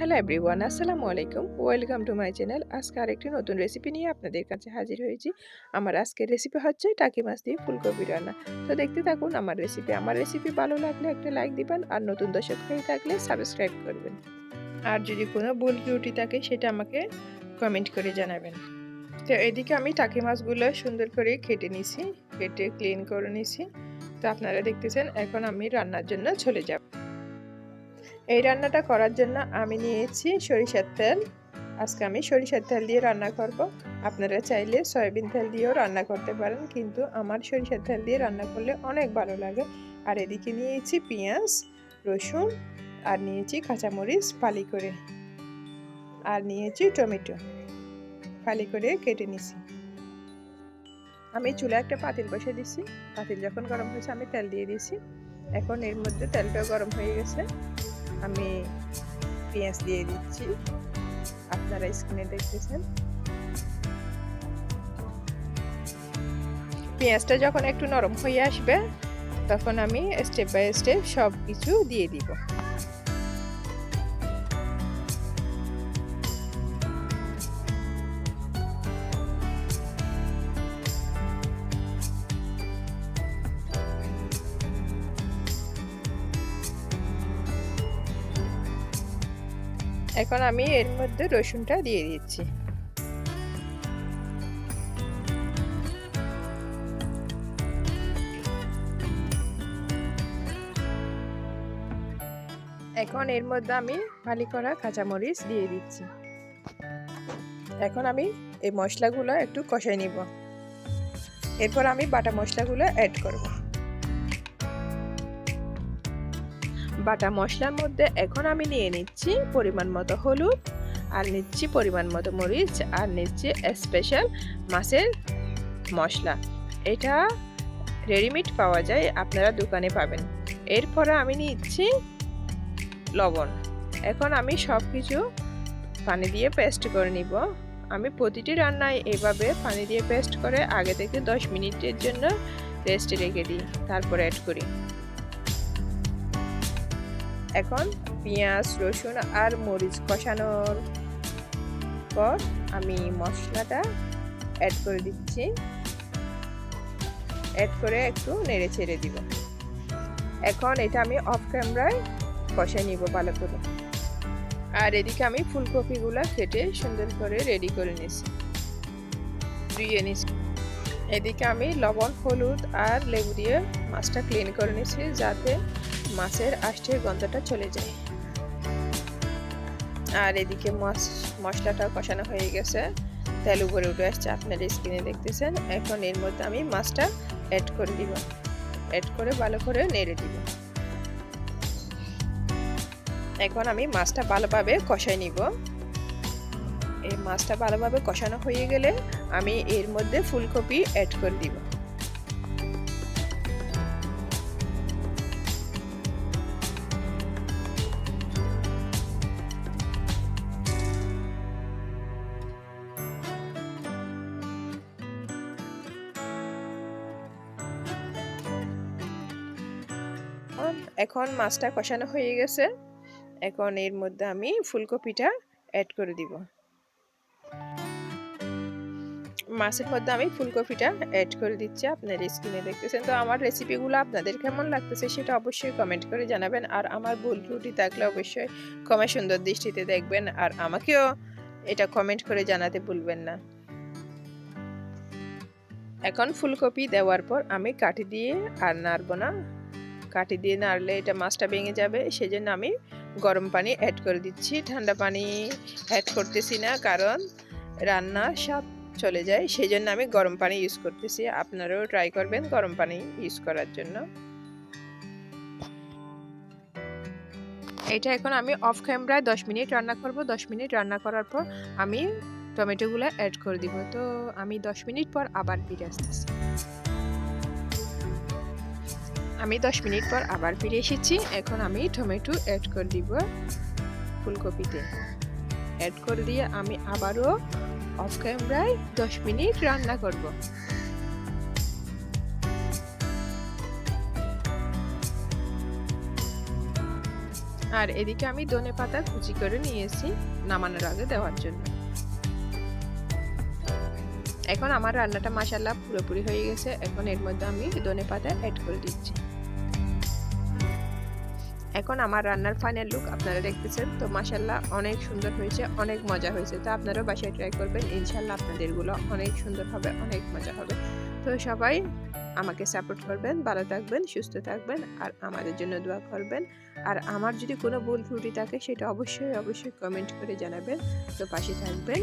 Hello everyone আসসালামু আলাইকুম welcome to my channel আজকে আরেকটি নতুন রেসিপি নিয়ে আপনাদের কাছে হাজির হয়েছি। আমার আজকের রেসিপি হচ্ছে টাকি মাছ দিয়ে ফুলকপি রান্না। তো দেখতে থাকুন আমার রেসিপি আমার রেসিপি ভালো লাগলে একটা লাইক দিবেন আর নতুন দর্শক হয়ে থাকলে সাবস্ক্রাইব করবেন। আর যদি কোনো ভুল ত্রুটি থাকে সেটা আমাকে কমেন্ট করে জানাবেন। তো এদিকে আমি টাকি মাছগুলো সুন্দর করে কেটে নিছি, কেটে ক্লিন করে নিছি। তো আপনারা দেখতেছেন, এখন আমি রান্নার জন্য চলে যাব। এই রান্নাটা করার জন্য আমি নিয়েছি সরিষার তেল। আজকে আমি সরিষার তেল দিয়ে রান্না করব। আপনারা চাইলে সয়াবিন তেল দিয়েও রান্না করতে পারেন, কিন্তু আমার সরিষার তেল দিয়ে রান্না করলে অনেক ভালো লাগে। আর এদিকে নিয়েছি পেঁয়াজ, রসুন আর নিয়েছি কাঁচামরিচ ফালি করে। আর নিয়েছি টমেটো ফালি করে কেটে নিছি। আমি চুলে একটা পাতিল বসে দিছি। পাতিল যখন গরম হয়েছে আমি তেল দিয়ে দিছি। এখন এর মধ্যে তেলটাও গরম হয়ে গেছে। আমি পেঁয়াজ দিয়ে দিচ্ছি। আপনারা স্ক্রিনে দেখতেছেন। পেঁয়াজটা যখন একটু নরম হয়ে আসবে, তখন আমি স্টেপ বাই স্টেপ সব কিছু দিয়ে দিব। এখন আমি এর মধ্যে রসুনটা দিয়ে দিচ্ছি। এখন এর মধ্যে আমি ফালি করা কাঁচামরিচ দিয়ে দিচ্ছি। এখন আমি এই মশলাগুলো একটু কষাই নিব। এরপর আমি বাটা মশলাগুলো অ্যাড করব। বাটা মশলার মধ্যে এখন আমি নিয়ে নিচ্ছি পরিমাণ মতো হলুদ, আর নিচ্ছি পরিমাণ মতো মরিচ, আর নিচ্ছি স্পেশাল মাছের মশলা। এটা রেডিমেড পাওয়া যায়, আপনারা দোকানে পাবেন। এরপরে আমি নিচ্ছি লবণ। এখন আমি সব কিছু পানি দিয়ে পেস্ট করে নিব। আমি প্রতিটি রান্নায় এভাবে পানি দিয়ে পেস্ট করে আগে থেকে দশ মিনিটের জন্য রেস্টে রেখে দিই, তারপর অ্যাড করি। এখন পেঁয়াজ, রসুন আর মরিচ কষানোর পর আমি মশলাটা অ্যাড করে দিচ্ছি। অ্যাড করে একটু নেড়ে ছেড়ে দিব। এখন এটা আমি অফ ক্যামেরায় কষাই নিব ভালো করে। আর এদিকে আমি ফুলকপিগুলো কেটে সুন্দর করে রেডি করে নিছি। ধুয়ে নিছি। এদিকে আমি লবণ, হলুদ আর লেবু দিয়ে মাছটা ক্লিন করে নিছি যাতে মাছের আষ্টের গন্ধটা চলে যায়। আর এদিকে মাছ মশলাটা কষানো হয়ে গেছে। তেল উপরে উঠে আসছে, আপনার স্কিনে দেখতেছেন। এখন এর মধ্যে আমি মাছটা অ্যাড করে দিব। অ্যাড করে ভালো করে নেড়ে দিব। এখন আমি মাছটা ভালোভাবে কষাই নিব। এই মাছটা ভালোভাবে কষানো হয়ে গেলে আমি এর মধ্যে ফুলকপি অ্যাড করে দিব। এখন মাছটা কষানো হয়ে গেছে। এখন এর মধ্যে আমি ফুলকপিটা অ্যাড করে দিব। মাছের মধ্যে আমি ফুলকপিটা অ্যাড করে দিচ্ছি, আপনার স্ক্রিনে দেখতেছেন। তো আমার রেসিপিগুলো আপনাদের কেমন লাগতেছে সেটা অবশ্যই কমেন্ট করে জানাবেন। আর আমার ভুল ত্রুটি থাকলে অবশ্যই কমে সুন্দর দৃষ্টিতে দেখবেন। আর আমাকেও এটা কমেন্ট করে জানাতে ভুলবেন না। এখন ফুলকপি দেওয়ার পর আমি কাটি দিয়ে আর নাড়বো না। কাটি দিয়ে নাড়লে এটা মাছটা ভেঙে যাবে। সেজন্য আমি গরম পানি অ্যাড করে দিচ্ছি। ঠান্ডা পানি অ্যাড করতেছি না, কারণ রান্না স্বাদ চলে যায়। সেই জন্য আমি গরম পানি ইউজ করতেছি। আপনারাও ট্রাই করবেন গরম পানি ইউজ করার জন্য। এটা এখন আমি অফ ক্যামেরায় দশ মিনিট রান্না করব। দশ মিনিট রান্না করার পর আমি টমেটোগুলো অ্যাড করে দিব। তো আমি দশ মিনিট পর আবার ফিরে আসতেছি। আমি দশ মিনিট পর আবার ফিরে এসেছি। এখন আমি টমেটো অ্যাড করে দিব ফুলকপিতে। অ্যাড করে দিয়ে আমি আবারও অফ ক্যামেরায় দশ মিনিট রান্না করব। আর এদিকে আমি ধনে পাতা কুচি করে নিয়েছি নামানোর আগে দেওয়ার জন্য। এখন আমার রান্নাটা মাসাল্লাহ পুরোপুরি হয়ে গেছে। এখন এর মধ্যে আমি ধনে পাতা অ্যাড করে দিচ্ছি। এখন আমার রান্নার ফাইনাল লুক আপনারা দেখতেছেন। তো মাসাল্লাহ অনেক সুন্দর হয়েছে, অনেক মজা হয়েছে। তো আপনারাও বাসায় ট্রাই করবেন। ইনশাল্লাহ আপনাদেরগুলো অনেক সুন্দর হবে, অনেক মজা হবে। তো সবাই আমাকে সাপোর্ট করবেন, ভালো থাকবেন, সুস্থ থাকবেন আর আমাদের জন্য দোয়া করবেন। আর আমার যদি কোনো ভুল ত্রুটি থাকে সেটা অবশ্যই অবশ্যই কমেন্ট করে জানাবেন। তো পাশে থাকবেন।